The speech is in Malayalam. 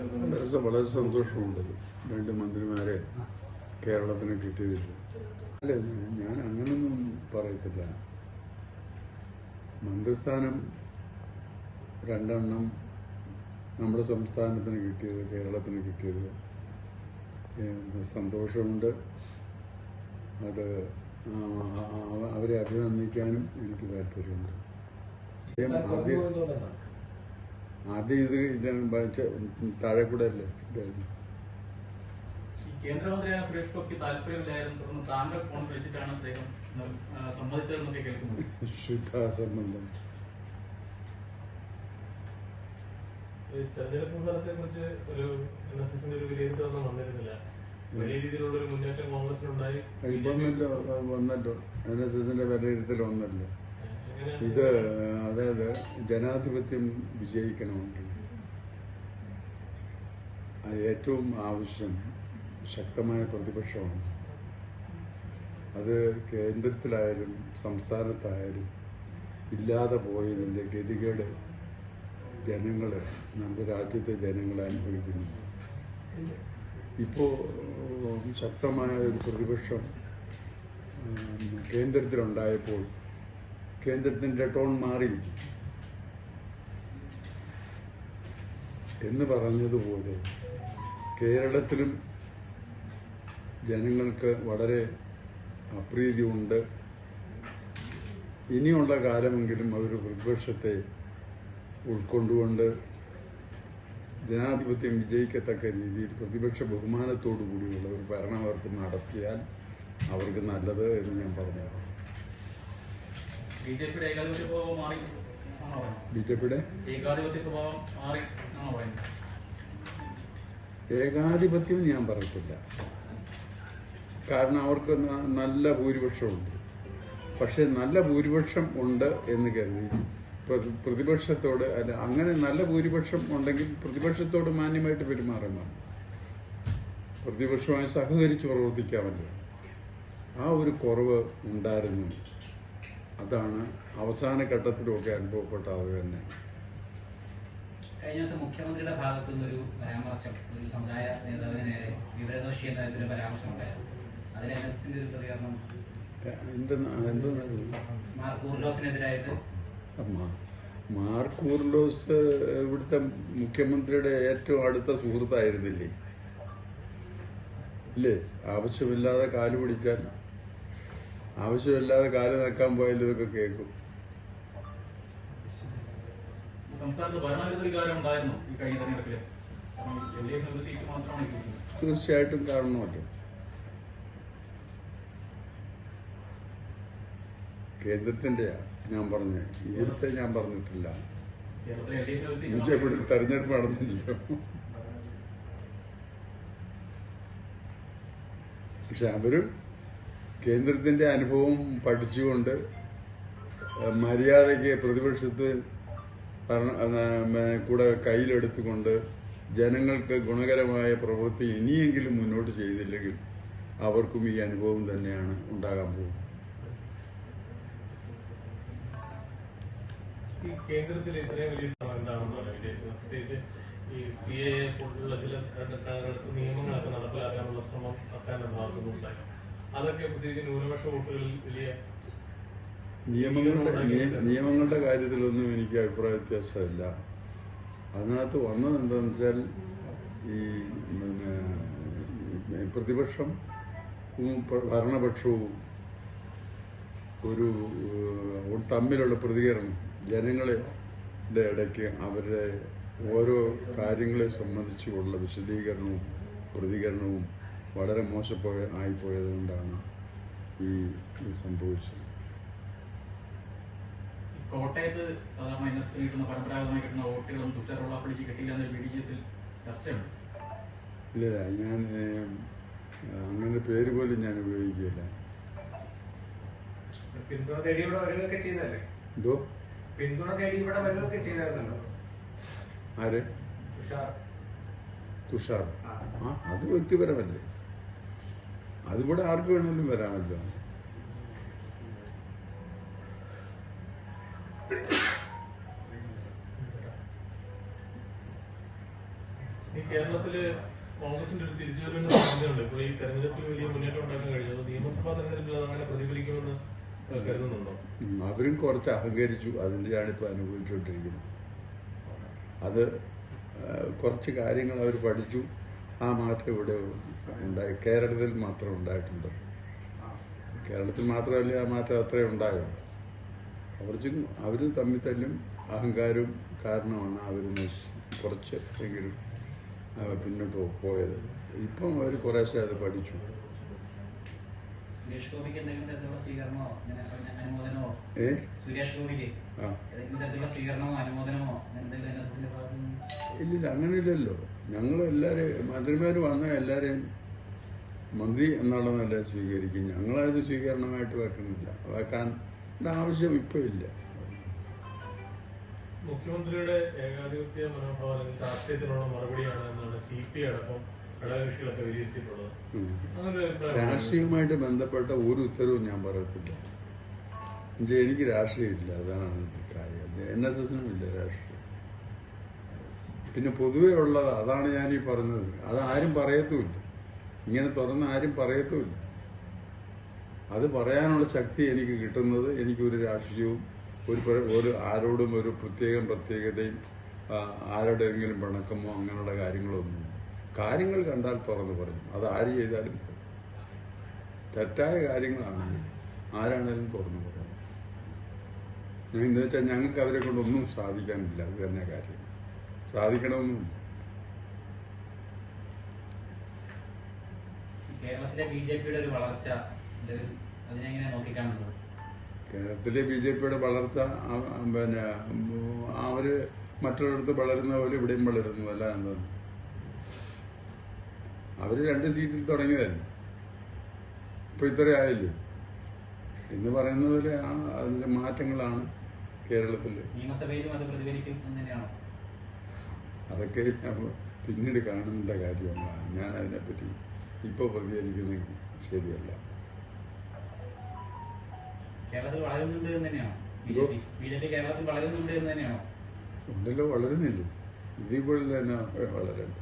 വളരെ വളരെ സന്തോഷമുണ്ട്. രണ്ട് മന്ത്രിമാരെ കേരളത്തിന് കിട്ടിയതില്ല അല്ല ഞാൻ അങ്ങനൊന്നും പറയത്തില്ല. മന്ത്രിസ്ഥാനം രണ്ടെണ്ണം നമ്മുടെ സംസ്ഥാനത്തിന് കിട്ടിയത് കേരളത്തിന് കിട്ടിയത്. സന്തോഷമുണ്ട്. അത് അവരെ അഭിനന്ദിക്കാനും എനിക്ക് താല്പര്യമുണ്ട്. ആദ്യം ആദ്യം ഇത് ഇതാണ് താഴെ കൂടെ അല്ലേ? ഇതായിരുന്നു. ഈ കേന്ദ്രമന്ത്രിയായ സുരേഷ് ഗോപിക്ക് താല്പര്യമില്ലായിരുന്നു. തുടർന്ന് താങ്കൾ ഫോൺ വിളിച്ചിട്ടാണ് അദ്ദേഹം സമ്മതിച്ചതെന്നൊക്കെ കേൾക്കുന്നത് ശുദ്ധ സംബന്ധം ഈ തെരഞ്ഞെടുപ്പ് ഫലത്തെ കുറിച്ച് ഒരു എൻ എസ് എസിന്റെ ഒരു വിലയിരുത്തലൊന്നും വന്നിരുന്നില്ല. വലിയ രീതിയിലുള്ള ഒരു മുന്നേറ്റം കോൺഗ്രസിനുണ്ടായി. വന്നല്ലോ എൻ എസ് എസിന്റെ വിലയിരുത്തൽ വന്നല്ലോ. ഇത് അതായത് ജനാധിപത്യം വിജയിക്കണമെങ്കിൽ ഏറ്റവും ആവശ്യം ശക്തമായ പ്രതിപക്ഷമാണ്. അത് കേന്ദ്രത്തിലായാലും സംസ്ഥാനത്തായാലും ഇല്ലാതെ പോയതിന്റെ ഗതികേട് ജനങ്ങൾ നമ്മുടെ രാജ്യത്തെ ജനങ്ങൾ അനുഭവിക്കുന്നു. ഇപ്പോൾ ശക്തമായ ഒരു പ്രതിപക്ഷം കേന്ദ്രത്തിലുണ്ടായപ്പോൾ കേന്ദ്രത്തിന്റെ ടോൺ മാറി. എന്ന് പറഞ്ഞതുപോലെ കേരളത്തിലും ജനങ്ങൾക്ക് വളരെ അപ്രീതിയുണ്ട്. ഇനിയുള്ള കാലമെങ്കിലും അവർ പ്രതിപക്ഷത്തെ ഉൾക്കൊണ്ടുകൊണ്ട് ജനാധിപത്യം വിജയിക്കത്തക്ക രീതിയിൽ പ്രതിപക്ഷ ബഹുമാനത്തോടു കൂടിയുള്ള ഒരു ഭരണം അവർക്ക് നടത്തിയാൽ അവർക്ക് നല്ലത് എന്ന് ഞാൻ പറഞ്ഞു ബി ജെ പിയുടെ ഏകാധിപത്യ സ്വഭാവം മാറി ആണോ പറയുന്നത്? ബി ജെ പിയുടെ? ഏകാധിപത്യ സ്വഭാവം മാറി ആണോ പറയുന്നത്? ഏകാധിപത്യം ഞാൻ പറയത്തില്ല കാരണം അവർക്ക് നല്ല നല്ല ഭൂരിപക്ഷമുണ്ട്. പക്ഷെ നല്ല ഭൂരിപക്ഷം ഉണ്ട് എന്ന് കരുതി. പ്രതിപക്ഷത്തോട് അല്ല അങ്ങനെ നല്ല ഭൂരിപക്ഷം ഉണ്ടെങ്കിൽ പ്രതിപക്ഷത്തോട് മാന്യമായിട്ട് പെരുമാറണം. പ്രതിപക്ഷവുമായി സഹകരിച്ച് പ്രവർത്തിക്കാമല്ലോ. ആ ഒരു കുറവ് ഉണ്ടായിരുന്നു. അതാണ് അവസാന ഘട്ടത്തിലുമൊക്കെ അനുഭവപ്പെട്ടത് അത് തന്നെ. കഴിഞ്ഞ ദിവസം മുഖ്യമന്ത്രിയുടെ ഭാഗത്തു നിന്നൊരു പരാമർശം ഒരു സമുദായ നേതാവിന് നേരെ വിവരദോഷി എന്ന തരത്തിലെ പരാമർശം ഉണ്ടായിരുന്നു. അതിൽ എൻ എസ് ഒരു പ്രതികരണം. മാർക്കൂർലോസിനെതിരായിട്ട് മാർക്കൂർലോസ് ഇവിടുത്തെ മുഖ്യമന്ത്രിയുടെ ഏറ്റവും അടുത്ത സുഹൃത്തായിരുന്നില്ലേ? ഇല്ലേ? ആവശ്യമില്ലാതെ കാൽ പിടിച്ചാൽ ആവശ്യമില്ലാതെ കാൽ നിൽക്കാൻ പോയാലും ഇതൊക്കെ കേൾക്കും. തീർച്ചയായിട്ടും കാണണമല്ലോ. കേന്ദ്രത്തിന്റെ ഞാൻ പറഞ്ഞത് ഇവിടുത്തെ ഞാൻ പറഞ്ഞിട്ടില്ല. തെരഞ്ഞെടുപ്പ് നടന്നില്ലല്ലോ. പക്ഷെ അവരും കേന്ദ്രത്തിന്റെ അനുഭവം പഠിച്ചുകൊണ്ട് മര്യാദയ്ക്ക് പ്രതിപക്ഷത്ത് കൂടെ കയ്യിലെടുത്തുകൊണ്ട് ജനങ്ങൾക്ക് ഗുണകരമായ പ്രവൃത്തി ഇനിയെങ്കിലും മുന്നോട്ട് ചെയ്തില്ലെങ്കിൽ അവർക്കും ഈ അനുഭവം തന്നെയാണ് ഉണ്ടാകാൻ പോകുന്നത്. കേന്ദ്രത്തിൽ ഇത്രയും വലിയ ചില നിയമങ്ങളൊക്കെ നടപ്പിലാക്കാനുള്ള ശ്രമം സർക്കാരിന്റെ ഭാഗത്തുനിന്നുണ്ടായി. അതൊക്കെ പ്രത്യേകിച്ച് ന്യൂനപക്ഷ വോട്ടുകളിൽ വലിയ നിയമങ്ങളുടെ നിയ- നിയമങ്ങളുടെ കാര്യത്തിലൊന്നും എനിക്ക് അഭിപ്രായ വ്യത്യാസമില്ല. അതിനകത്ത് വന്നത് എന്താണെന്ന് വെച്ചാൽ ഈ പിന്നെ പ്രതിപക്ഷം ഭരണപക്ഷവും ഒരു തമ്മിലുള്ള പ്രതികരണം ജനങ്ങളെ ഇടയ്ക്ക് അവരുടെ ഓരോ കാര്യങ്ങളെ സംബന്ധിച്ചുള്ള വിശദീകരണവും പ്രതികരണവും വളരെ മോശപ്പോയ ആയിപ്പോയത് കൊണ്ടാണ് ഈ സംഭവിച്ചത്. കോട്ടയത്ത് സാധാരണ എൻ എസ് കിട്ടുന്ന പരമ്പരാഗതമായി കിട്ടുന്ന വോട്ടുകളും തുഷാർ വെള്ളാപ്പള്ളിക്ക് കിട്ടില്ല എന്ന ബി ഡി എസിൽ ചർച്ചയുണ്ട്. ഇല്ല ഞാൻ അങ്ങനെ പേര് പോലും ഞാൻ ഉപയോഗിക്കില്ല പിന്തുണ തേടി ഇവിടെ വരികയൊക്കെ ചെയ്തല്ലേ എന്തോ? പിന്തുണ തേടി ഇവിടെ വരികയൊക്കെ ചെയ്തായിരുന്നല്ലോ ആര്? തുഷാർ. തുഷാർ. ആ അത് വ്യക്തിപരമല്ലേ? അതിവിടെ ആർക്ക് വേണമെങ്കിലും വരാമല്ലോ. ഈ കേരളത്തിൽ കോൺഗ്രസിന്റെ ഒരു തിരിച്ചുവരവിന്റെ സാധ്യതയുണ്ട്. ഇപ്പോൾ ഈ തെരഞ്ഞെടുപ്പിൽ വലിയ മുന്നേറ്റം ഉണ്ടാക്കാൻ കഴിഞ്ഞത് നിയമസഭാ തെരഞ്ഞെടുപ്പിൽ അത് അങ്ങനെ പ്രതിഫലിക്കുമെന്ന് കരുതുന്നുണ്ടോ? അവരും കുറച്ച് അഹങ്കരിച്ചു. അതിന്റെയാണ് ഇപ്പൊ അനുഭവിച്ചുകൊണ്ടിരിക്കുന്നത്. അത് കുറച്ച് കാര്യങ്ങൾ അവർ പഠിച്ചു. ആ മാറ്റം ഇവിടെ ഉണ്ടായി. കേരളത്തിൽ മാത്രം ഉണ്ടായിട്ടുണ്ട്. കേരളത്തിൽ മാത്രമല്ല ആ മാറ്റം അത്രയും ഉണ്ടായത്. അവർക്കും അവർ തമ്മിൽ തല്ലും അഹങ്കാരവും കാരണമാണ് അവർ കുറച്ച് എങ്കിലും പിന്നോട്ട് പോയത്. ഇപ്പം അവർ കുറേശ്ശെ അത് പഠിച്ചു. ഇല്ലല്ലോ അങ്ങനെ ഇല്ലില്ല അങ്ങനെയില്ലല്ലോ. ഞങ്ങൾ എല്ലാവരെയും മന്ത്രിമാർ വന്ന എല്ലാവരെയും മന്ത്രി എന്നുള്ളതല്ല സ്വീകരിക്കും. ഞങ്ങളത് സ്വീകരണമായിട്ട് വെക്കുന്നില്ല വെക്കാൻ ആവശ്യം ഇപ്പൊ ഇല്ല. മുഖ്യമന്ത്രിയുടെ ഏകാധിപത്യ മനോഭാവം അല്ലെങ്കിൽ രാഷ്ട്രീയത്തിനുള്ള മറുപടിയാണ് എന്നാണ് സി പി അടക്കം ഘടകകക്ഷികളൊക്കെ വിലയിരുത്തിയിട്ടുള്ളത്. രാഷ്ട്രീയവുമായിട്ട് ബന്ധപ്പെട്ട ഒരു ഉത്തരവും ഞാൻ പറയത്തില്ല. എനിക്ക് രാഷ്ട്രീയമില്ല അതാണ് കാര്യം. എൻ എസ് എസിനും ഇല്ല രാഷ്ട്രീയം. പിന്നെ പൊതുവേ ഉള്ളത് അതാണ് ഞാൻ ഈ പറഞ്ഞത്. അത് ആരും പറയത്തുമില്ല. ഇങ്ങനെ തുറന്ന് ആരും പറയത്തുമില്ല. അത് പറയാനുള്ള ശക്തി എനിക്ക് കിട്ടുന്നത് എനിക്കൊരു രാഷ്ട്രീയവും ഒരു ഒരു ആരോടും ഒരു പ്രത്യേകം പ്രത്യേകതയും ആരോടെങ്കിലും പിണക്കമോ അങ്ങനെയുള്ള കാര്യങ്ങളൊന്നും കാര്യങ്ങൾ കണ്ടാൽ തുറന്നു പറയും. അത് ആര് ചെയ്താലും. തെറ്റായ കാര്യങ്ങളാണെങ്കിൽ ആരാണേലും തുറന്നു പറയും. എന്താ വെച്ചാൽ ഞങ്ങൾക്ക് അവരെ കൊണ്ടൊന്നും സാധിക്കാനില്ല അത് തന്നെ കാര്യം. സാധിക്കണമെന്നും കേരളത്തിലെ ബി ജെ പിയുടെ ഒരു വളർച്ച ഇത് അതിനെങ്ങനെ നോക്കിക്കാണുന്നത്? കേരളത്തിലെ ബി ജെ പിയുടെ വളർച്ച പിന്നെ അവർ മറ്റുള്ളിടത്ത് വളരുന്ന പോലെ ഇവിടെയും വളരുന്നതല്ല എന്താണ് അവർ രണ്ട് സീറ്റിൽ തുടങ്ങിയതല്ലേ ഇപ്പൊ ഇത്ര ആയില്ലേ എന്ന് പറയുന്നത് ആ അതിന്റെ മാറ്റങ്ങളാണ് കേരളത്തിൽ. നിയമസഭയിലും അത് അതൊക്കെ പിന്നീട് കാണുന്ന കാര്യമാണ്. ഞാൻ അതിനെപ്പറ്റി ഇപ്പോൾ പ്രതികരിക്കുന്ന ശരിയല്ല. കേരളത്തിൽ വളരുന്നുണ്ട് എന്ന് തന്നെയാണോ? ബി ജെ പി കേരളത്തിൽ വളരുന്നുണ്ട് എന്ന് തന്നെയാണോ? ഉണ്ടല്ലോ വളരുന്നില്ല കൂടുതൽ തന്നെ വളരണ്ട.